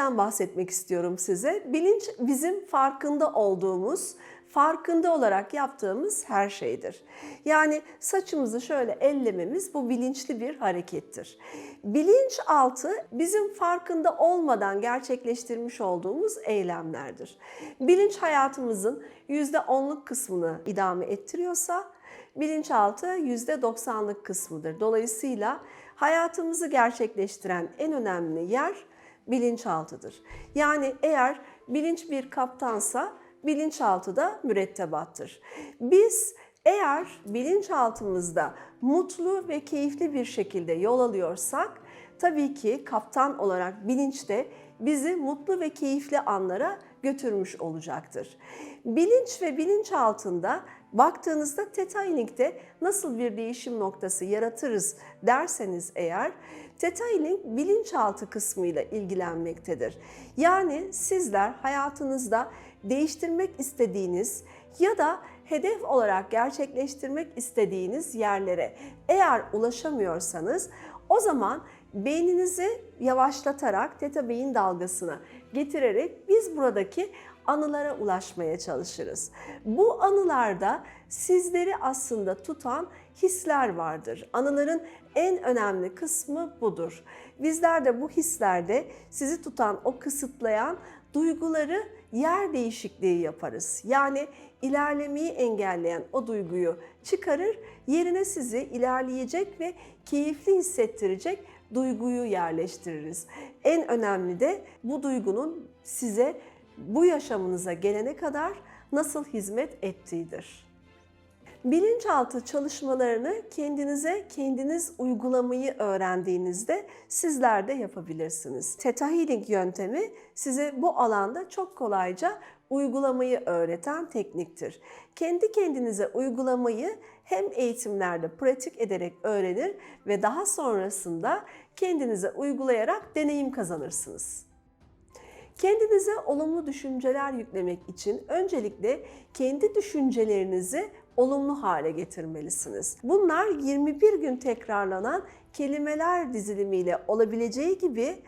bilinçten bahsetmek istiyorum size. Bilinç bizim farkında olduğumuz, farkında olarak yaptığımız her şeydir. Yani saçımızı şöyle ellememiz bu bilinçli bir harekettir. Bilinçaltı bizim farkında olmadan gerçekleştirmiş olduğumuz eylemlerdir. Bilinç hayatımızın %10'luk kısmını idame ettiriyorsa bilinçaltı %90'lık kısmıdır. Dolayısıyla hayatımızı gerçekleştiren en önemli yer bilinçaltıdır. Yani eğer bilinç bir kaptansa bilinçaltı da mürettebattır. Biz eğer bilinçaltımızda mutlu ve keyifli bir şekilde yol alıyorsak tabii ki kaptan olarak bilinç de bizi mutlu ve keyifli anlara götürmüş olacaktır. Bilinç ve bilinç altında baktığınızda Theta Healing'de nasıl bir değişim noktası yaratırız derseniz eğer Theta Healing bilinçaltı kısmıyla ilgilenmektedir. Yani sizler hayatınızda değiştirmek istediğiniz ya da hedef olarak gerçekleştirmek istediğiniz yerlere eğer ulaşamıyorsanız o zaman beyninizi yavaşlatarak teta beyin dalgasına getirerek biz buradaki anılara ulaşmaya çalışırız. Bu anılarda sizleri aslında tutan hisler vardır. Anıların en önemli kısmı budur. Bizler de bu hislerde sizi tutan o kısıtlayan duyguları yer değişikliği yaparız. Yani ilerlemeyi engelleyen o duyguyu çıkarır, yerine sizi ilerleyecek ve keyifli hissettirecek duyguyu yerleştiririz. En önemli de bu duygunun size bu yaşamınıza gelene kadar nasıl hizmet ettiğidir. Bilinçaltı çalışmalarını kendinize kendiniz uygulamayı öğrendiğinizde sizler de yapabilirsiniz. Theta Healing yöntemi size bu alanda çok kolayca uygulamayı öğreten tekniktir. Kendi kendinize uygulamayı hem eğitimlerde pratik ederek öğrenir ve daha sonrasında kendinize uygulayarak deneyim kazanırsınız. Kendinize olumlu düşünceler yüklemek için öncelikle kendi düşüncelerinizi olumlu hale getirmelisiniz. Bunlar 21 gün tekrarlanan kelimeler dizilimiyle olabileceği gibi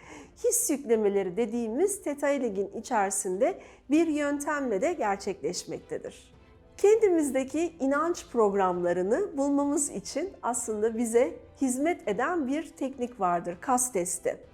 his yüklemeleri dediğimiz Theta Healing'in içerisinde bir yöntemle de gerçekleşmektedir. Kendimizdeki inanç programlarını bulmamız için aslında bize hizmet eden bir teknik vardır, kas testi.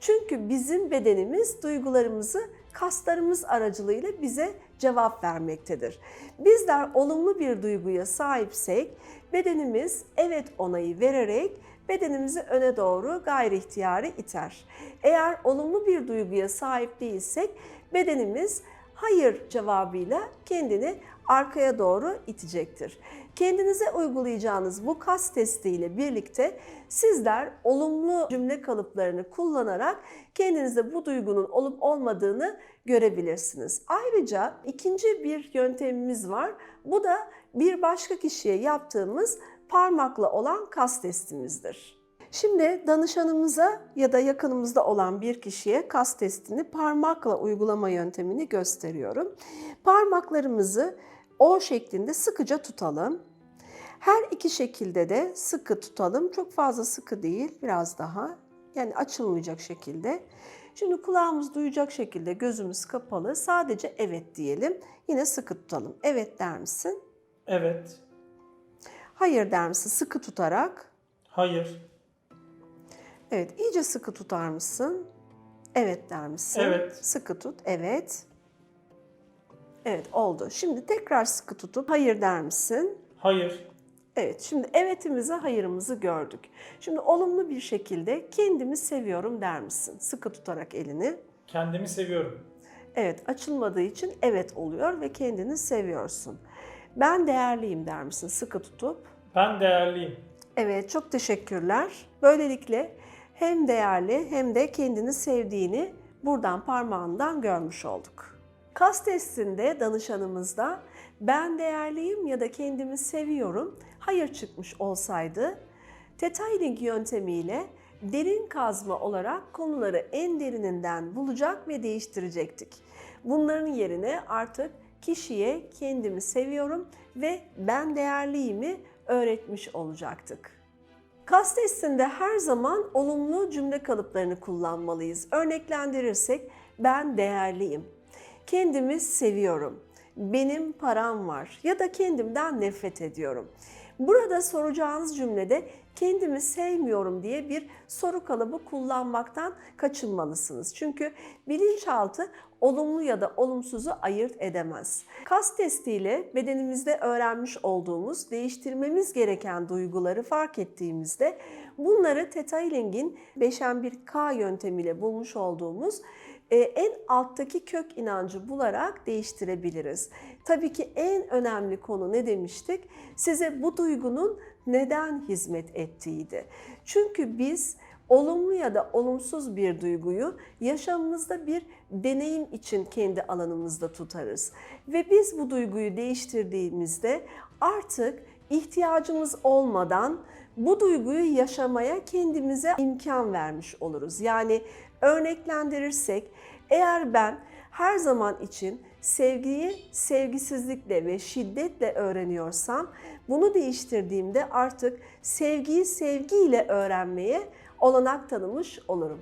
Çünkü bizim bedenimiz duygularımızı kaslarımız aracılığıyla bize cevap vermektedir. Bizler olumlu bir duyguya sahipsek bedenimiz evet onayı vererek bedenimizi öne doğru gayri ihtiyari iter. Eğer olumlu bir duyguya sahip değilsek bedenimiz hayır cevabıyla kendini arkaya doğru itecektir. Kendinize uygulayacağınız bu kas testiyle birlikte sizler olumlu cümle kalıplarını kullanarak kendinize bu duygunun olup olmadığını görebilirsiniz. Ayrıca ikinci bir yöntemimiz var. Bu da bir başka kişiye yaptığımız parmakla olan kas testimizdir. Şimdi danışanımıza ya da yakınımızda olan bir kişiye kas testini parmakla uygulama yöntemini gösteriyorum. Parmaklarımızı O şeklinde sıkıca tutalım. Her iki şekilde de sıkı tutalım. Çok fazla sıkı değil, biraz daha. Yani açılmayacak şekilde. Şimdi kulağımız duyacak şekilde gözümüz kapalı. Sadece evet diyelim. Yine sıkı tutalım. Evet der misin? Evet. Hayır der misin? Sıkı tutarak. Hayır. Evet, iyice sıkı tutar mısın? Evet der misin? Evet. Sıkı tut. Evet. Evet, oldu. Şimdi tekrar sıkı tutup hayır der misin? Hayır. Evet, şimdi evetimizi, hayırımızı gördük. Şimdi olumlu bir şekilde kendimi seviyorum der misin? Sıkı tutarak elini. Kendimi seviyorum. Evet, açılmadığı için evet oluyor ve kendini seviyorsun. Ben değerliyim der misin? Sıkı tutup. Ben değerliyim. Evet, çok teşekkürler. Böylelikle hem değerli hem de kendini sevdiğini buradan parmağından görmüş olduk. Kas testinde danışanımızda ben değerliyim ya da kendimi seviyorum hayır çıkmış olsaydı Theta Healing yöntemiyle derin kazma olarak konuları en derininden bulacak ve değiştirecektik. Bunların yerine artık kişiye kendimi seviyorum ve ben değerliyimi öğretmiş olacaktık. Kas testinde her zaman olumlu cümle kalıplarını kullanmalıyız. Örneklendirirsek ben değerliyim, kendimi seviyorum, benim param var ya da kendimden nefret ediyorum. Burada soracağınız cümlede kendimi sevmiyorum diye bir soru kalıbı kullanmaktan kaçınmalısınız. Çünkü bilinçaltı olumlu ya da olumsuzu ayırt edemez. Kas testiyle bedenimizde öğrenmiş olduğumuz, değiştirmemiz gereken duyguları fark ettiğimizde bunları Theta Healing'in 5'en-1K yöntemiyle bulmuş olduğumuz en alttaki kök inancı bularak değiştirebiliriz. Tabii ki en önemli konu ne demiştik? Size bu duygunun neden hizmet ettiğiydi. Çünkü biz olumlu ya da olumsuz bir duyguyu yaşamımızda bir deneyim için kendi alanımızda tutarız. Ve biz bu duyguyu değiştirdiğimizde artık ihtiyacımız olmadan bu duyguyu yaşamaya kendimize imkan vermiş oluruz. Yani örneklendirirsek eğer ben her zaman için sevgiyi sevgisizlikle ve şiddetle öğreniyorsam bunu değiştirdiğimde artık sevgiyi sevgiyle öğrenmeye olanak tanımış olurum.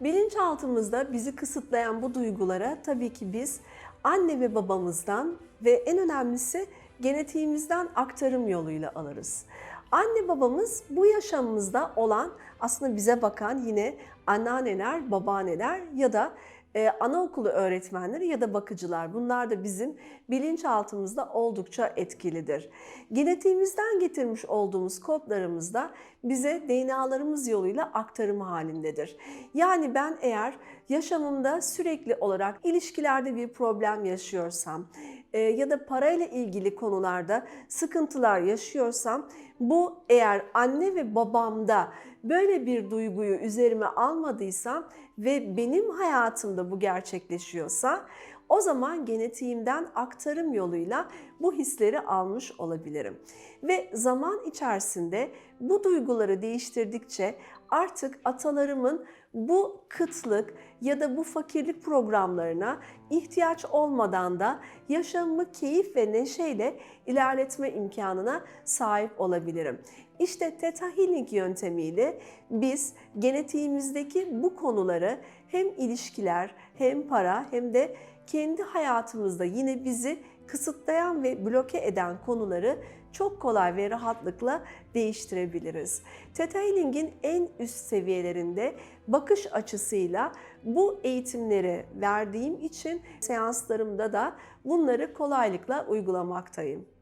Bilinçaltımızda bizi kısıtlayan bu duygulara tabii ki biz anne ve babamızdan ve en önemlisi genetiğimizden aktarım yoluyla alırız. Anne babamız bu yaşamımızda olan aslında bize bakan yine anneanneler, babaanneler ya da e, anaokulu öğretmenleri ya da bakıcılar. Bunlar da bizim bilinçaltımızda oldukça etkilidir. Genetiğimizden getirmiş olduğumuz kodlarımız da bize DNA'larımız yoluyla aktarım halindedir. Yani ben eğer yaşamımda sürekli olarak ilişkilerde bir problem yaşıyorsam e, ya da parayla ilgili konularda sıkıntılar yaşıyorsam bu eğer anne ve babamda böyle bir duyguyu üzerime almadıysam ve benim hayatımda bu gerçekleşiyorsa o zaman genetiğimden aktarım yoluyla bu hisleri almış olabilirim. Ve zaman içerisinde bu duyguları değiştirdikçe artık atalarımın bu kıtlık ya da bu fakirlik programlarına ihtiyaç olmadan da yaşamımı keyif ve neşeyle ilerletme imkanına sahip olabilirim. İşte Theta Healing yöntemiyle biz genetiğimizdeki bu konuları hem ilişkiler hem para hem de kendi hayatımızda yine bizi kısıtlayan ve bloke eden konuları çok kolay ve rahatlıkla değiştirebiliriz. Theta Healing'in en üst seviyelerinde bakış açısıyla bu eğitimleri verdiğim için seanslarımda da bunları kolaylıkla uygulamaktayım.